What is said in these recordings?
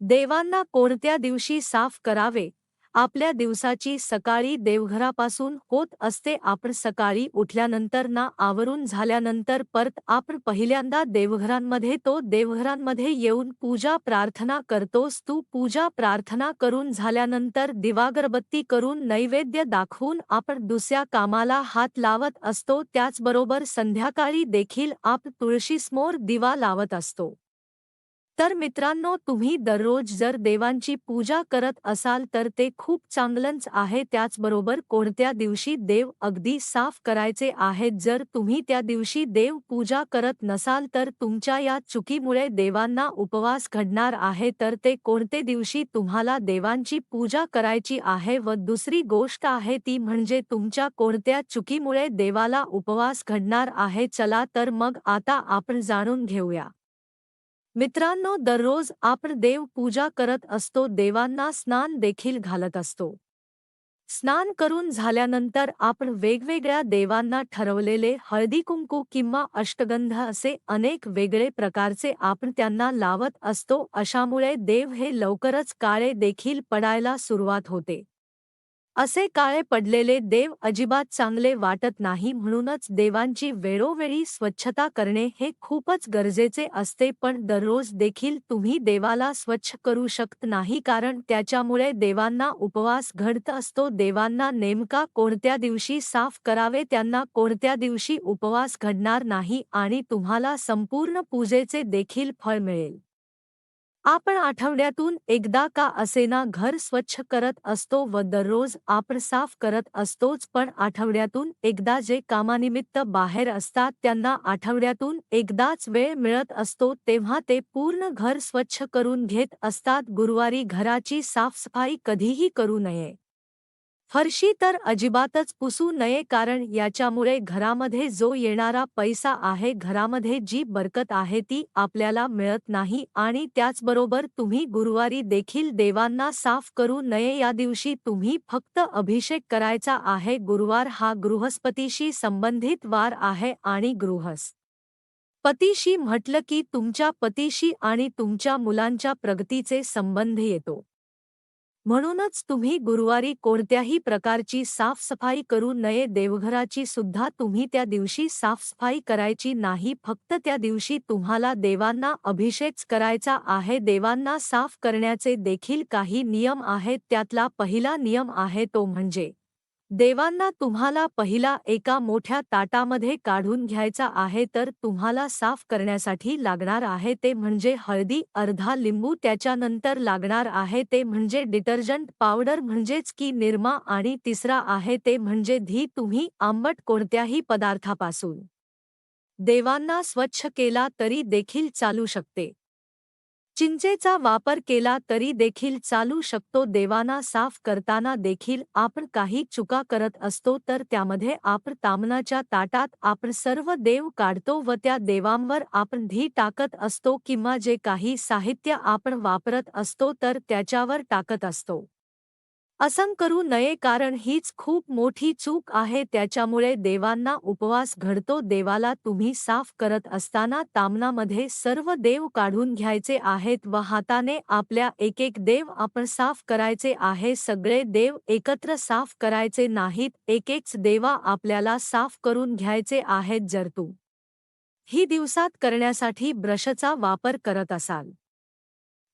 देवांना कोणत्या दिवशी साफ करावे? आपल्या दिवसाची सकाळी देवघरापासून होत असते आपण सकाळी उठल्यानंतर ना आवरून झाल्यानंतर परत आपण पहिल्यांदा देवघरांमध्ये तो देवघरांमध्ये येऊन पूजा प्रार्थना करतोस तू पूजा प्रार्थना करून झाल्यानंतर दिवागरबत्ती करून नैवेद्य दाखवून आपण दुसऱ्या कामाला हात लावत असतो त्याचबरोबर संध्याकाळी देखील आप तुळशीसमोर दिवा लावत असतो. तर मित्रांनो तुम्ही दररोज जर देवांची पूजा करत असाल तर ते खूप चांगलंच आहे. त्याचबरोबर कोणत्या दिवशी देव अगदी साफ करायचे आहेत? जर तुम्ही त्या दिवशी देव पूजा करत नसाल तर तुमच्या या चुकीमुळे देवांना उपवास घडणार आहे. तर ते कोणते दिवशी तुम्हाला देवांची पूजा करायची आहे? व दुसरी गोष्ट आहे ती म्हणजे तुमच्या कोणत्या चुकीमुळे देवाला उपवास घडणार आहे? चला तर मग आता आपण जाणून घेऊया. मित्रांनो दररोज आपण देव पूजा करत असतो देवांना स्नान देखील घालत असतो. स्नान करून झाल्यानंतर आपण वेगवेगळ्या देवांना ठरवलेले हळदी कुंकू किंवा अष्टगंध असे अनेक वेगळे प्रकारचे आपण त्यांना लावत असतो. अशामुळे देव हे लवकरच काळे देखील पडायला सुरुवात होते. असे काळे पडलेले देव अजिबात चांगले वाटत नाही म्हणूनच देवांची वेळोवेळी स्वच्छता करणे हे खूपच गरजेचे असते पण दररोज देखील तुम्ही देवाला स्वच्छ करू शकत नाही कारण त्याच्यामुळे देवांना उपवास घडत असतो. देवांना नेमका कोणत्या दिवशी साफ करावे त्यांना कोणत्या दिवशी उपवास घडणार नाही आणि तुम्हाला संपूर्ण पूजेचे देखील फळ मिळेल. आपण आठवड्यातून एकदा का असेना घर स्वच्छ करत असतो व दररोज आपण साफ करत असतोच पण आठवड्यातून एकदा जे कामानिमित्त बाहेर असतात त्यांना आठवड्यातून एकदाच वेळ मिळत असतो तेव्हा ते पूर्ण घर स्वच्छ करून घेत असतात. गुरुवारी घराची साफसफाई कधीही करू नये. फरशी तर अजिबातच पुसू नये कारण याच्यामुळे घरामध्ये जो येणारा पैसा आहे घरामध्ये जी बरकत आहे ती आपल्याला मिळत नाही आणि त्याचबरोबर तुम्ही गुरुवारी देखील देवांना साफ करू नये. या दिवशी तुम्ही फक्त अभिषेक करायचा आहे. गुरुवार हा गृहस्पतीशी संबंधित वार आहे आणि गृहस्थ पतीशी म्हटलं की तुमच्या पतीशी आणि तुमच्या मुलांच्या प्रगतीचे संबंध येतो. म्हणूनच तुम्ही गुरुवारी कोणत्याही प्रकारची साफसफाई करू नये देवघराची सुद्धा तुम्ही त्या दिवशी साफसफाई करायची नाही फक्त त्या दिवशी तुम्हाला देवांना अभिषेक करायचा आहे देवांना साफ करण्याचे देखील काही नियम आहेत त्यातला पहिला नियम आहे तो म्हणजे देवांना तुम्हाला पहिला एका मोठ्या ताटामध्ये काढून घ्यायचा आहे तर तुम्हाला साफ करण्यासाठी लागणार आहे ते म्हणजे हळदी अर्धा लिंबू त्याच्यानंतर लागणार आहे ते म्हणजे डिटर्जंट पावडर म्हणजेच की निरमा आणि तिसरा आहे ते म्हणजे धी तुम्ही आंबट कोणत्याही पदार्थापासून देवांना स्वच्छ केला तरी देखील चालू शकते. चिंचेचा वापर केला तरी देखील चालू शकतो. देवाना साफ करताना देखील आपण काही चुका करत असतो तर त्यामध्ये आपण तामनाच्या ताटात आपण सर्व देव काढतो व त्या देवांवर आपण धी टाकत असतो किंवा जे काही साहित्य आपण वापरत असतो तर त्याच्यावर टाकत असतो. असं करू नये कारण हीच खूप मोठी चूक आहे त्याच्यामुळे देवांना उपवास घडतो देवाला तुम्ही साफ करत असताना तामनामध्ये सर्व देव काढून घ्यायचे आहेत व हाताने आपल्या एक एक देव आपण साफ करायचे आहे सगळे देव एकत्र साफ करायचे नाहीत एक देवा आपल्याला साफ करून घ्यायचे आहेत जर तू ही दिवसात करण्यासाठी ब्रशचा वापर करत असाल.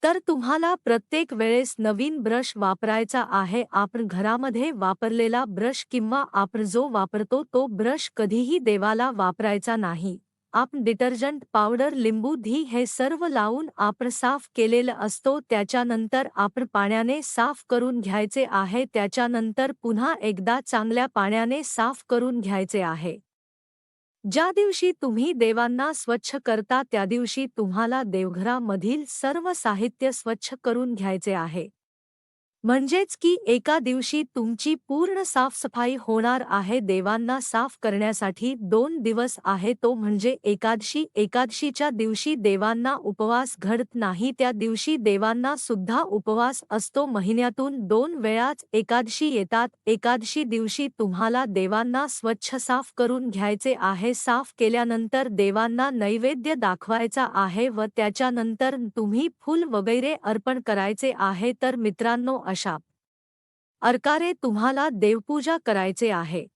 तर तुम्हाला प्रत्येक वेळेस नवीन ब्रश वापरायचा आहे. आपण घरामध्ये वापरलेला ब्रश किंवा आपण जो वापरतो तो ब्रश कधीही देवाला वापरायचा नाही. आपण डिटर्जंट पावडर लिंबू धी हे सर्व लावून आपण साफ केलेलं असतो. त्याच्यानंतर आपण पाण्याने साफ करून घ्यायचे आहे. त्याच्यानंतर पुन्हा एकदा चांगल्या पाण्याने साफ करून घ्यायचे आहे. ज्या दिवशी तुम्ही देवांना स्वच्छ करता त्या दिवशी तुम्हाला देवघरामधील सर्व साहित्य स्वच्छ करून घ्यायचे आहे. म्हणजेच की एका दिवशी तुमची पूर्ण साफसफाई होणार आहे देवांना साफ करण्यासाठी दोन दिवस आहे तो म्हणजे एकादशी. एकादशीच्या दिवशी देवांना उपवास घडत नाही त्या दिवशी देवांना सुद्धा उपवास असतो. महिन्यातून दोन वेळाच एकादशी येतात. एकादशी दिवशी तुम्हाला देवांना स्वच्छ साफ करून घ्यायचे आहे. साफ केल्यानंतर देवांना नैवेद्य दाखवायचा आहे व त्याच्यानंतर तुम्ही फूल वगैरे अर्पण करायचे आहे. तर मित्रांनो अशा. अर्कारे तुम्हाला देवपूजा करायचे आहे.